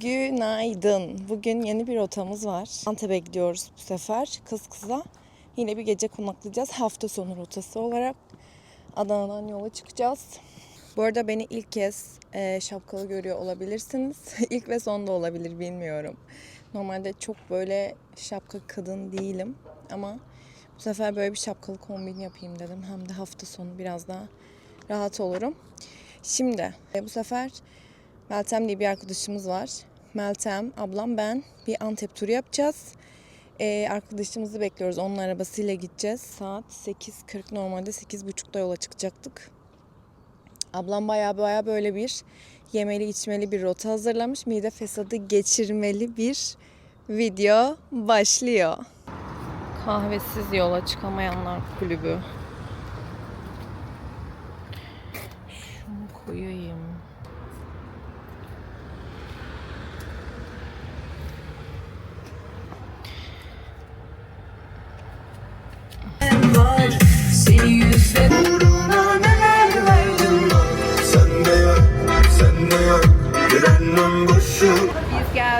Günaydın. Bugün yeni bir rotamız var. Antep'e gidiyoruz bu sefer. Kız kıza. Yine bir gece konaklayacağız. Hafta sonu rotası olarak. Adana'dan yola çıkacağız. Bu arada beni ilk kez e, şapkalı görüyor olabilirsiniz. ilk ve son da olabilir bilmiyorum. Normalde çok böyle şapka kadın değilim. Ama bu sefer böyle bir şapkalı kombin yapayım dedim. Hem de hafta sonu biraz daha rahat olurum. Şimdi e, bu sefer Meltem diye bir arkadaşımız var. Meltem, ablam, ben bir Antep turu yapacağız. Ee, arkadaşımızı bekliyoruz. Onun arabasıyla gideceğiz. Saat 8.40 normalde 8.30'da yola çıkacaktık. Ablam baya baya böyle bir yemeli içmeli bir rota hazırlamış. Mide fesadı geçirmeli bir video başlıyor. Kahvesiz yola çıkamayanlar kulübü.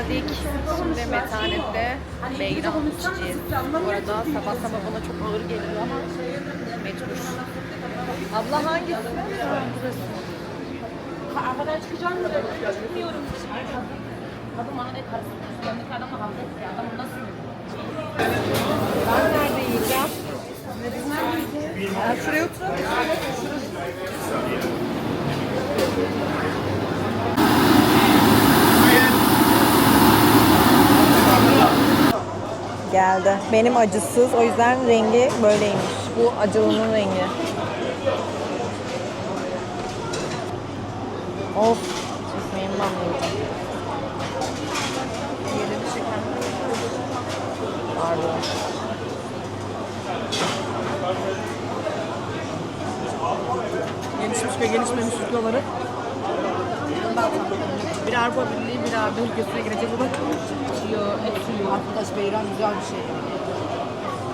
Geldik. Şimdi metanette almak içeceğiz. Bu arada sabah sabah bana çok ağır geliyor ama mecbur. Abla hangisi? Arkadan çıkacağım mı? Çıkmıyorum. Kadın bana ne karıştırıyorsun? Yanındaki adamla kavga etti. Adam nasıl? Ben nerede yiyeceğim? Şuraya oturalım. Geldi. Benim acısız. O yüzden rengi böyleymiş. Bu acılının rengi. Of. Çekmeyin ben Yedim şeker. Pardon. Gelişmiş ve gelişmemiş ülkeleri. Bir Avrupa Birliği, bir AB ülkesine girecek bu da. Çiğ, et suyu. Arkadaş beyran güzel bir şey.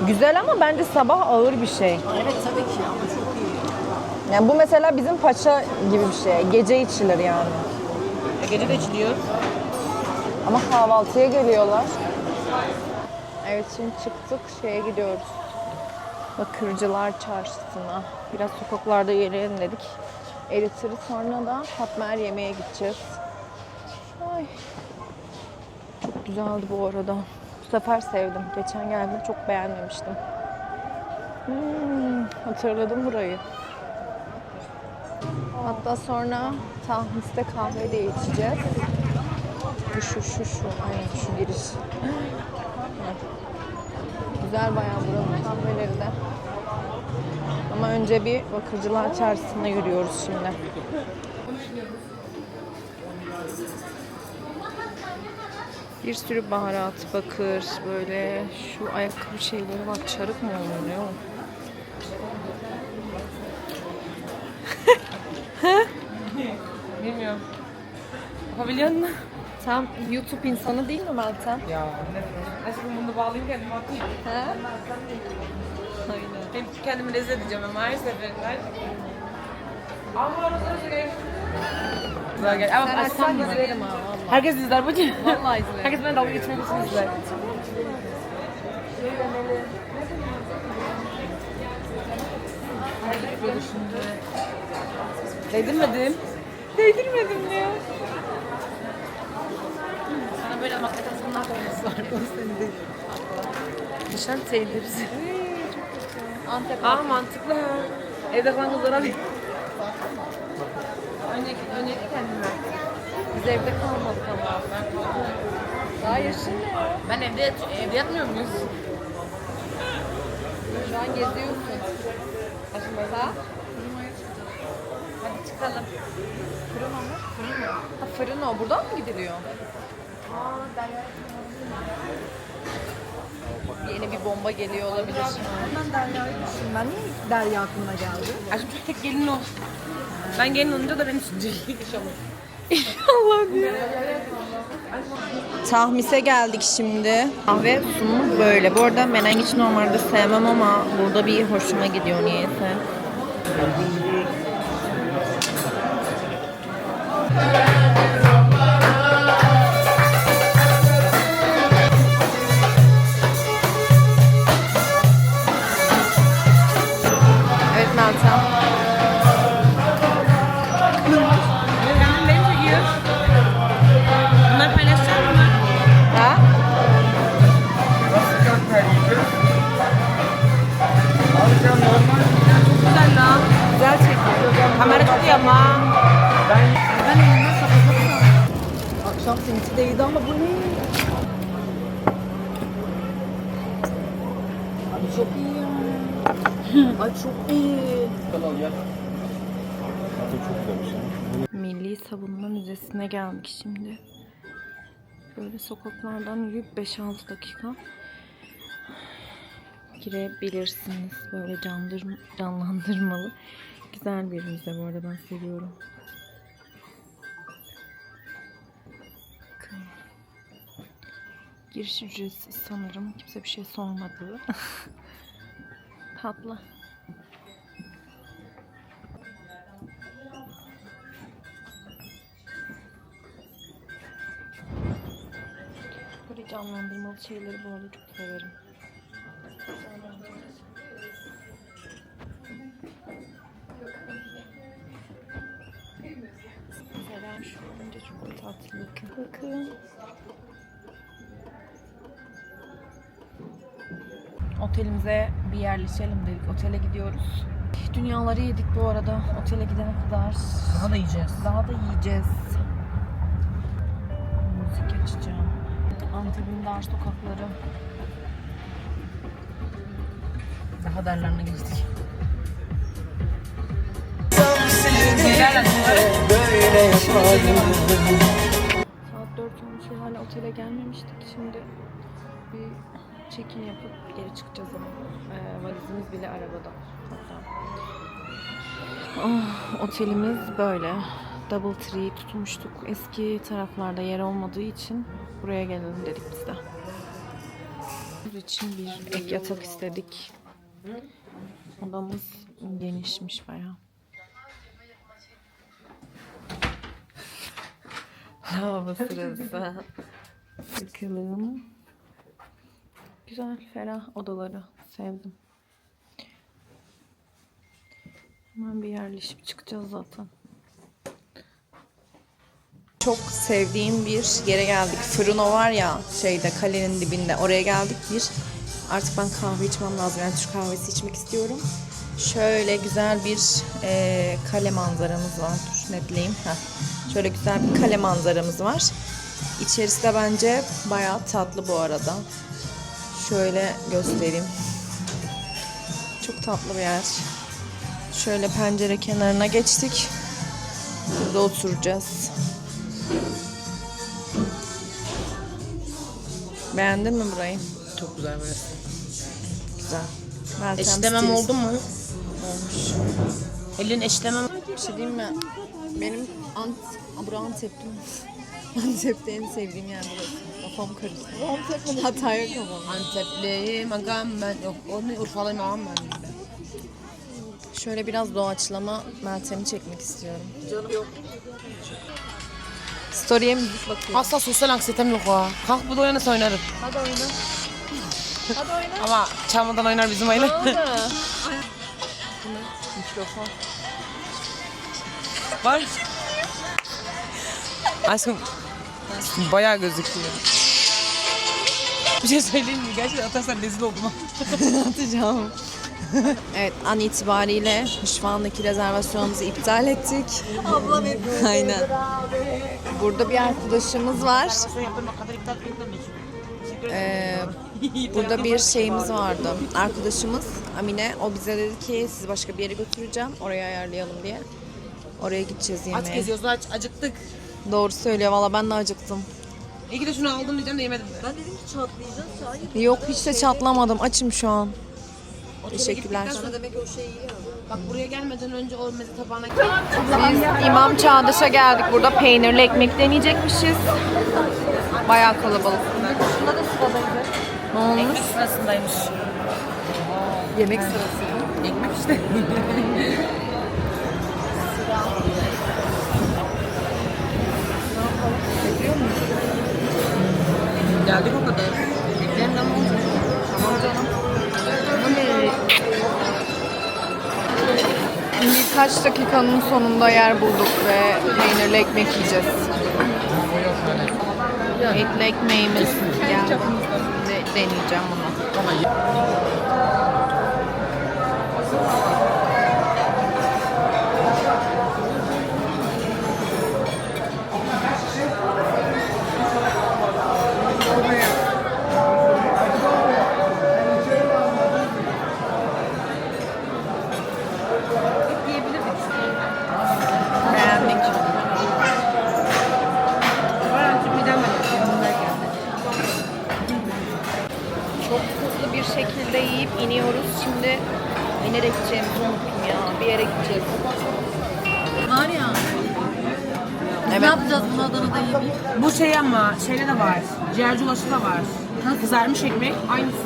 Güzel ama bence sabah ağır bir şey. Evet tabii ki ama çok iyi. Yani bu mesela bizim paça gibi bir şey. Gece içilir yani. E, gece de içiliyor. Ama kahvaltıya geliyorlar. Evet şimdi çıktık şeye gidiyoruz. Bakırcılar Çarşısı'na. Biraz sokaklarda yürüyelim dedik. Eritiri sonra da Fatmer yemeğe gideceğiz. Ay. Çok güzeldi bu arada. Bu sefer sevdim. Geçen geldiğimde çok beğenmemiştim. Hmm, hatırladım burayı. Hatta sonra Tahmis'te kahve de içeceğiz. Bu şu şu şu. Aynen şu giriş. Güzel bayağı buranın kahveleri de. Ama önce bir Bakırcılar Çarşısı'na yürüyoruz şimdi. Bir sürü baharat, bakır, böyle şu ayakkabı şeyleri var. Çarık mı oluyor? Bilmiyorum. Yapabiliyor musun? Tam YouTube insanı değil mi Meltem? Ya. Aşkım bunu bağlayayım kendime atayım. He? Aynen. Hem kendimi lezzet edeceğim ama her seferinde. Ama arada sırada Güzel gel. Ama açsam izlerim ha. Herkes izler ki. Vallahi izlerim. Herkes bana dalga geçmek için izler. Değdirmedim. Değdirmedim ya. Sana böyle makarnasından koyması var. O senin değil. Nişan teyzesi. Antep Aa mantıklı ha. Evde kalan kızlara bir. Önceki, önceki kendime. Biz evde kalmadık ama. Daha yaşın ne ya? Ben evde, evde yatmıyor muyuz? Şu an geziyorsun. Ha? Hadi çıkalım. Fırın mu? Fırın mı? Ha fırın o. Buradan mı gidiliyor? Yeni bir bomba geliyor olabilir. Ben Derya'yı düşün. Ben niye Derya aklına geldi? Aşkım çok tek gelin o. Ben gelin olunca da beni düşünecek inşallah. Allah diye. Tahmis'e geldik şimdi. Kahve sunumu böyle. Bu arada menengiç normalde sevmem ama burada bir hoşuma gidiyor niyeyse. Kamera çok iyi ama. Ben, ben elimden sakızladım. Akşam seninki de iyiydi ama Milli Savunma Müzesi'ne geldik şimdi. Böyle sokaklardan yürüyüp 5-6 dakika girebilirsiniz. Böyle canlandırmalı Güzel bir müze bu arada ben seviyorum. Bakın. Giriş ücretsiz sanırım. Kimse bir şey sormadı. Tatlı. Böyle canlandırmalı şeyleri bu arada çok severim. Tatlı. Bakın. Otelimize bir yerleşelim dedik. Otele gidiyoruz. Dünyaları yedik bu arada. Otele gidene kadar. Daha da yiyeceğiz. Daha da yiyeceğiz. Müzik açacağım. Antep'in dar sokakları. Daha derlerine geçtik. Böyle yapardım 4 olmuş ve hala otele gelmemiştik. Şimdi bir check-in yapıp geri çıkacağız ama. Ee, valizimiz bile arabada. Hatta. Ah, otelimiz böyle. Double tree tutmuştuk. Eski taraflarda yer olmadığı için buraya gelelim dedik biz de. Biz için bir ek yatak istedik. Odamız genişmiş bayağı. Hava sırası. Bakalım. Güzel, ferah odaları. Sevdim. Hemen bir yerleşip çıkacağız zaten. Çok sevdiğim bir yere geldik. Fırino var ya şeyde kalenin dibinde. Oraya geldik bir. Artık ben kahve içmem lazım. Yani Türk kahvesi içmek istiyorum. Şöyle güzel bir eee, kale manzaramız var. Dur netleyeyim. Heh. Şöyle güzel bir kale manzaramız var. İçerisi de bence bayağı tatlı bu arada. Şöyle göstereyim. Çok tatlı bir yer. Şöyle pencere kenarına geçtik. Burada oturacağız. Beğendin mi burayı? Çok güzel böyle. Güzel. Meltem Eşlemem oldu mu? Olmuş. Elin eşlemem. Bir şey diyeyim mi? Benim Ant Abra Antep'tim. Antep'te en sevdiğim yer burası. Kafam karıştı. Antep mi? Hatay'a kafam. Antepliyim agam ben. Yok onu Urfalıyım ağam ben. Şöyle biraz doğaçlama Meltem'i çekmek istiyorum. Canım yok. Story'e müzik bakıyorum. Asla sosyal anksiyetem yok ha. Kalk bu da oynasa oynarım. Hadi oyna. Hadi oyna. Ama çalmadan oynar bizim aile. Mikrofon. Var. Aşkım bayağı gözüküyor. Bir şey söyleyeyim mi? Gerçekten atarsan rezil oldum. Atacağım. evet an itibariyle Hışvan'daki rezervasyonumuzu iptal ettik. Ablam Aynen. Burada bir arkadaşımız var. Ee, burada bir şeyimiz vardı. Arkadaşımız Amine. O bize dedi ki sizi başka bir yere götüreceğim. Oraya ayarlayalım diye. Oraya gideceğiz Aç yemeğe. geziyoruz aç. Acıktık. Doğru söylüyor. Valla ben de acıktım. İyi ki de şunu aldım diyeceğim de yemedim de. Yok hiç de çatlamadım. Açım şu an. Teşekkürler. Bak buraya gelmeden önce o meze tabağına Biz İmam Çağdaş'a geldik. Burada peynirli ekmek deneyecekmişiz. Bayağı kalabalık. Ne olmuş? Ekmek sırasındaymış. Yemek sırası. Ekmek işte. Geldik o kadar. Bekleyelim lan ne olacak? Tamam canım. Birkaç dakikanın sonunda yer bulduk ve peynirli ekmek yiyeceğiz. Etli ekmeğimiz. De- deneyeceğim bunu. Kızarmış ekmek aynısı.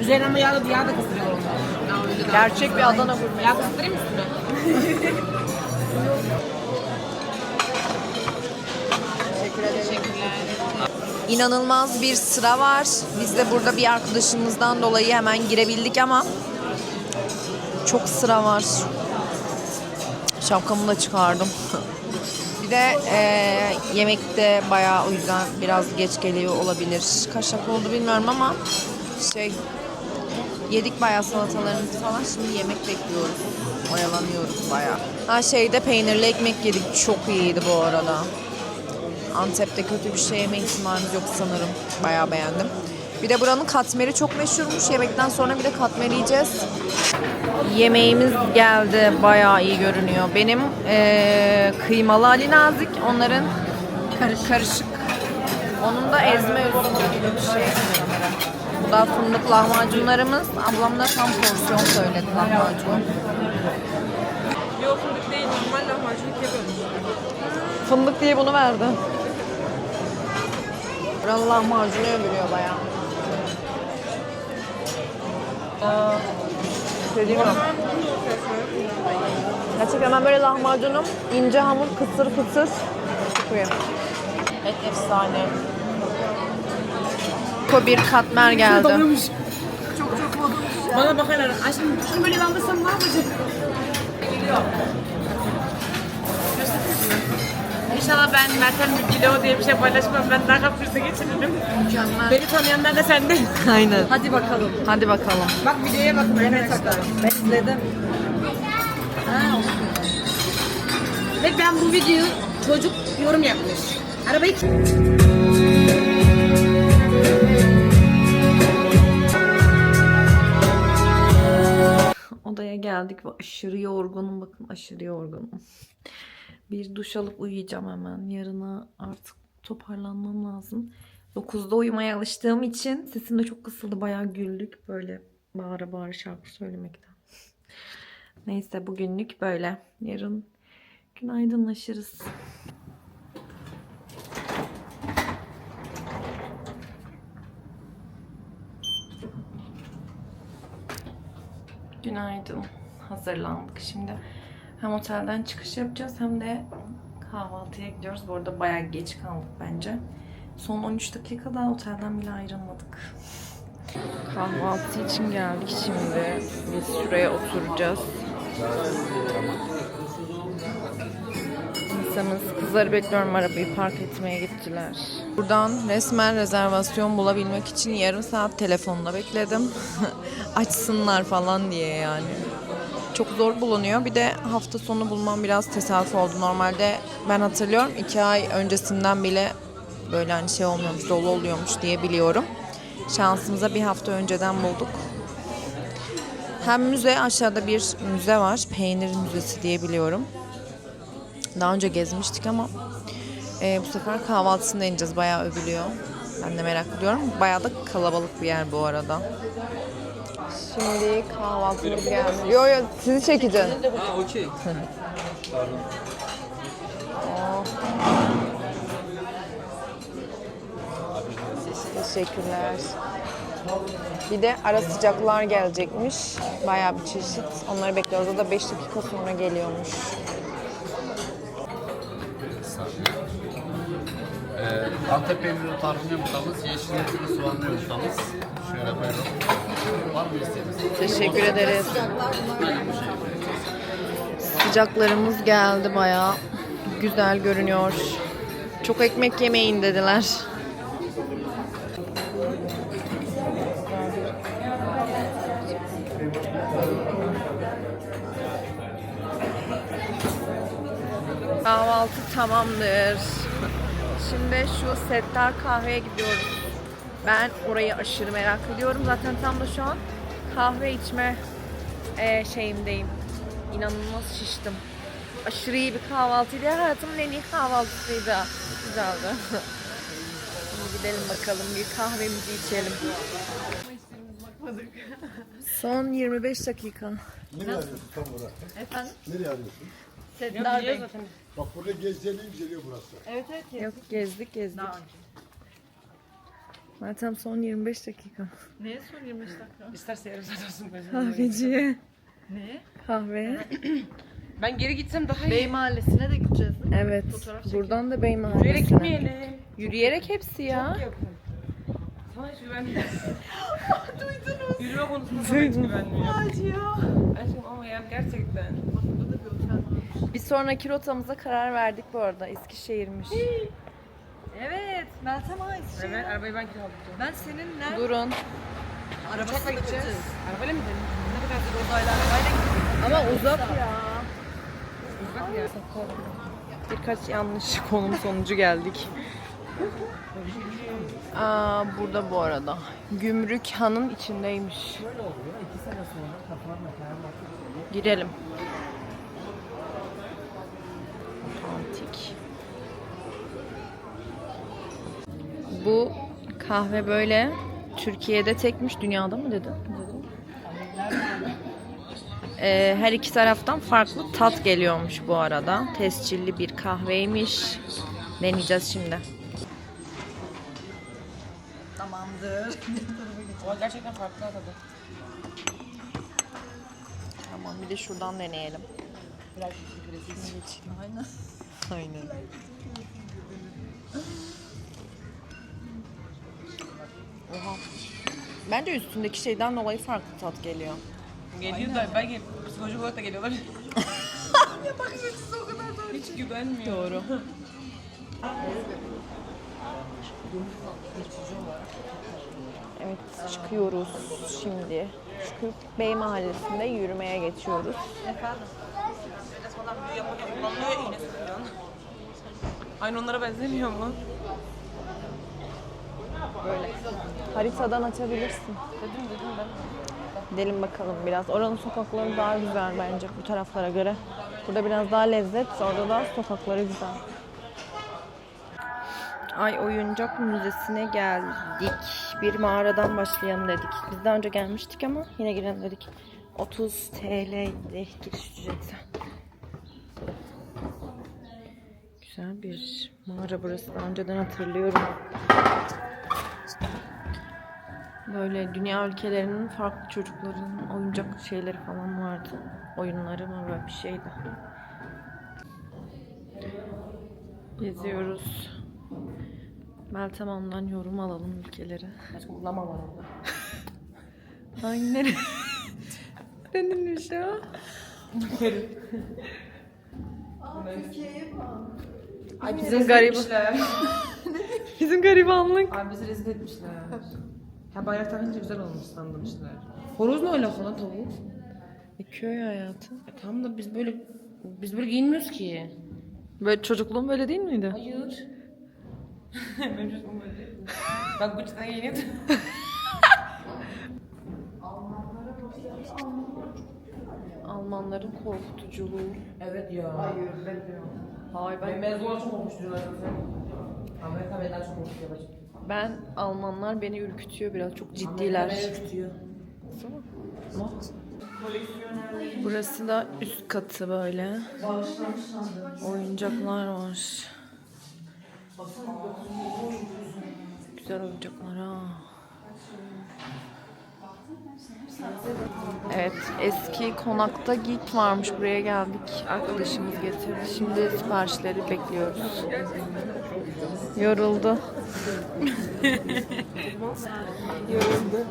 Üzerine ama yağ da, yağ da kızdırıyor onlar. Gerçek bir Adana gurme. Yağ kızdırayım mı üstüne? İnanılmaz bir sıra var. Biz de burada bir arkadaşımızdan dolayı hemen girebildik ama çok sıra var. Şapkamı da çıkardım. de eee yemekte bayağı o yüzden biraz geç geliyor olabilir. Kaç dakika oldu bilmiyorum ama şey yedik bayağı salatalarımızı falan. Şimdi yemek bekliyoruz. Oyalanıyoruz bayağı. Ha şeyde peynirli ekmek yedik. Çok iyiydi bu arada. Antep'te kötü bir şey yeme ihtimalimiz yok sanırım. Bayağı beğendim. Bir de buranın katmeri çok meşhurmuş. Yemekten sonra bir de katmer yiyeceğiz. Yemeğimiz geldi. Bayağı iyi görünüyor. Benim eee, kıymalı Ali Nazik. Onların karışık. Onun da ezme gibi bir şey. Bu da fındık lahmacunlarımız. Ablam da tam porsiyon söyledi lahmacun. Yok fındık değil normal lahmacun yapıyormuş. Fındık diye bunu verdi. Buranın lahmacunu övülüyor bayağı. Dediğim gibi. Gerçekten ben böyle lahmacunum ince hamur kısır kısır. Çok iyi. Et efsane. Ko bir katmer geldi. Bana bakarlar. Aşkım şunu böyle kaldırsam ne yapacak? İnşallah ben Meltem Gilo diye bir şey paylaşmam. Ben daha kapsürse geçiririm. Mükemmel. Beni tanıyanlar da sende. Aynen. Hadi bakalım. Hadi bakalım. Bak videoya bakın arkadaşlar. Bekledim. Ha, Ve ben bu videoyu çocuk yorum yapmış. Arabayı Odaya geldik ve aşırı yorgunum. Bakın aşırı yorgunum. Bir duş alıp uyuyacağım hemen. Yarına artık toparlanmam lazım. 9'da uyumaya alıştığım için sesim de çok kısıldı. Bayağı güldük böyle bağıra bağıra şarkı söylemekten. Neyse bugünlük böyle. Yarın günaydınlaşırız. Günaydın. Hazırlandık şimdi. Hem otelden çıkış yapacağız hem de kahvaltıya gidiyoruz. Bu arada bayağı geç kaldık bence. Son 13 dakikada otelden bile ayrılmadık. Kahvaltı için geldik şimdi. Biz şuraya oturacağız. İnsanız kızları bekliyorum arabayı park etmeye gittiler. Buradan resmen rezervasyon bulabilmek için yarım saat telefonla bekledim. Açsınlar falan diye yani. Çok zor bulunuyor. Bir de hafta sonu bulmam biraz tesadüf oldu. Normalde ben hatırlıyorum iki ay öncesinden bile böyle hani şey olmuyormuş, dolu oluyormuş diye biliyorum. Şansımıza bir hafta önceden bulduk. Hem müze, aşağıda bir müze var. Peynir Müzesi diye biliyorum. Daha önce gezmiştik ama e, bu sefer kahvaltısında ineceğiz. Bayağı övülüyor. Ben de merak ediyorum. Bayağı da kalabalık bir yer bu arada. Şimdi kahvaltımız geldi. Yo yo sizi çekeceğim. Ha okey. Teşekkürler. Bir de ara sıcaklar gelecekmiş. Bayağı bir çeşit. Onları bekliyoruz. O da 5 dakika sonra geliyormuş. Ee, Antep peyniri tarhuni yumurtamız, yeşil etli soğanlı yumurtamız. Şöyle buyurun. Teşekkür ederiz. Sıcaklarımız geldi bayağı. Güzel görünüyor. Çok ekmek yemeyin dediler. Kahvaltı tamamdır. Şimdi şu Settar kahveye gidiyoruz. Ben orayı aşırı merak ediyorum. Zaten tam da şu an kahve içme eee, şeyimdeyim. İnanılmaz şiştim. Aşırı iyi bir kahvaltıydı. Hayatımın en iyi kahvaltısıydı. Güzeldi. Şimdi gidelim bakalım bir kahvemizi içelim. Son 25 dakika. Nereye arıyorsun tam olarak? Efendim? Nereye arıyorsun? Setler Bey. Bak burada gezeceğini inceliyor burası. Evet evet. Yok gezdik gezdik. Meltem son 25 dakika. Neye son 25 dakika? İsterse yarım saat olsun. Kahveciye. Ne? Kahveye. Ben geri gitsem daha iyi. Bey Mahallesi'ne de gideceğiz. Evet. Fotoğraf Buradan da Bey Yürüyerek Mahallesi'ne. gitmeyelim. Yürüyerek hepsi ya. Sana hiç güvenmiyorum. Duydunuz. Yürüme konusunda sana hiç güvenmiyorum. Aşkım ama yani gerçekten. Bir sonraki rotamıza karar verdik bu arada. Eskişehir'miş. Evet. Meltem Ais. Evet, arabayı ben kiralayacağım. Ben seninle Durun. arabasına gideceğiz. Arabayla mı gidelim? Ne kadar rodayla arabayla gideceğiz. Ama uzak ya. Uzak ya. Birkaç yanlış konum sonucu geldik. Aa, burada bu arada. Gümrük Han'ın içindeymiş. Girelim. Antik. Bu kahve böyle Türkiye'de tekmiş, dünyada mı dedi? Ee, her iki taraftan farklı tat geliyormuş bu arada. Tescilli bir kahveymiş. Deneyeceğiz şimdi. Tamamdır. O gerçekten farklı tadı. Tamam bir de şuradan deneyelim. Biraz. Aynen. Aynen. Oha. Bence üstündeki şeyden dolayı farklı tat geliyor. Geliyor da belki psikolojik olarak da geliyorlar. ya bakış açısı o kadar doğru. Hiç güvenmiyor. Doğru. Evet çıkıyoruz şimdi. Çıkıp Bey Mahallesi'nde yürümeye geçiyoruz. Efendim? Aynı onlara benzemiyor mu? Haritadan açabilirsin. Dedim dedim ben. Gidelim bakalım biraz. Oranın sokakları daha güzel bence bu taraflara göre. Burada biraz daha lezzet, orada da sokakları güzel. Ay Oyuncak Müzesi'ne geldik. Bir mağaradan başlayalım dedik. Biz daha önce gelmiştik ama yine girelim dedik. 30 TL'ydi giriş ücreti. Güzel bir mağara burası. Daha önceden hatırlıyorum. Böyle dünya ülkelerinin farklı çocukların oyuncak şeyleri falan vardı. Oyunları mı böyle bir şeydi. Geziyoruz. Meltem Hanım'dan yorum alalım ülkeleri. Aşkım lama var orada. Hangileri? Denilmiş ya. Ay bizi Bizim rezil garip- etmişler. Bizim garibanlık. Ay bizi rezil etmişler. Ha bayrak takınca güzel olmuş sanmışlar. Horoz ne alaka lan tavuk? E, köy hayatı. E tamam da biz böyle biz böyle giyinmiyoruz ki. Böyle çocukluğum böyle değil miydi? Hayır. Benim çocuğum böyle değil. Bak bu cidden giyiniyordu. Almanların korkutuculuğu. Evet ya. Hayır ben Hayır Ben mezun olmak çok olmuş diyorlar zaten. Amerika benden çok olmuş yapacak. Ben Almanlar beni ürkütüyor biraz. Çok ciddiler. Beni tutuyor. Burası da üst katı böyle. Oyuncaklar var. Güzel oyuncaklar ha. Evet, eski konakta Geek varmış. Buraya geldik. Arkadaşımız getirdi. Şimdi siparişleri bekliyoruz. Yoruldu. Yoruldu.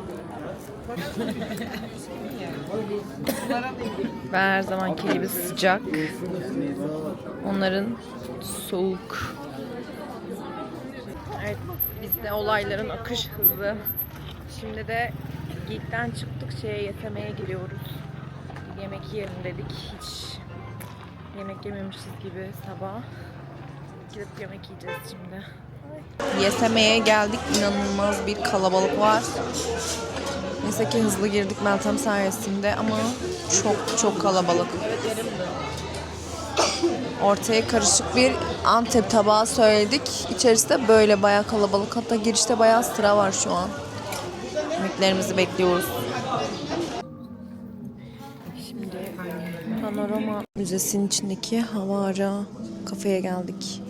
Ben her zamanki gibi sıcak. Onların soğuk. Evet, biz de olayların akış hızı. Şimdi de Geek'ten çıktık şeye yetemeye gidiyoruz. Yemek yiyelim dedik. Hiç yemek yememişiz gibi sabah. Gidip yemek yiyeceğiz şimdi. Yesemeye geldik. İnanılmaz bir kalabalık var. Neyse ki hızlı girdik Meltem sayesinde ama çok çok kalabalık. Ortaya karışık bir Antep tabağı söyledik. İçerisi de böyle bayağı kalabalık. Hatta girişte bayağı sıra var şu an taliplerimizi bekliyoruz. Şimdi Panorama Müzesi'nin içindeki hava ara kafeye geldik.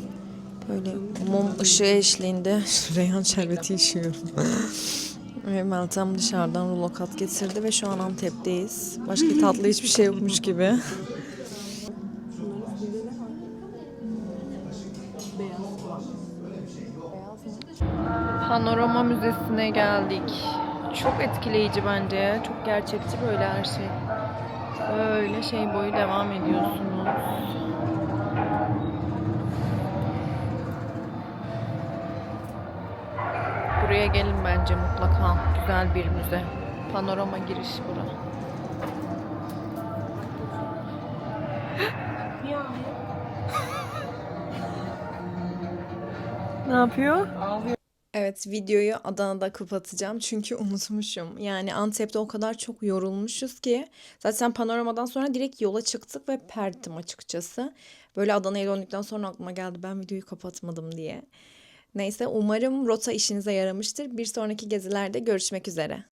Böyle mum ışığı eşliğinde reyhan şerbeti içiyorum. Meltem dışarıdan rulo kat getirdi ve şu an Antep'teyiz. Başka tatlı hiçbir şey yokmuş gibi. Panorama Müzesi'ne geldik. Çok etkileyici bence. Çok gerçekçi böyle her şey. Böyle şey boyu devam ediyorsunuz. Buraya gelin bence mutlaka. Güzel bir müze. Panorama giriş bura. ne yapıyor? Evet videoyu Adana'da kapatacağım çünkü unutmuşum. Yani Antep'te o kadar çok yorulmuşuz ki zaten panoramadan sonra direkt yola çıktık ve perdim açıkçası. Böyle Adana'ya döndükten sonra aklıma geldi ben videoyu kapatmadım diye. Neyse umarım rota işinize yaramıştır. Bir sonraki gezilerde görüşmek üzere.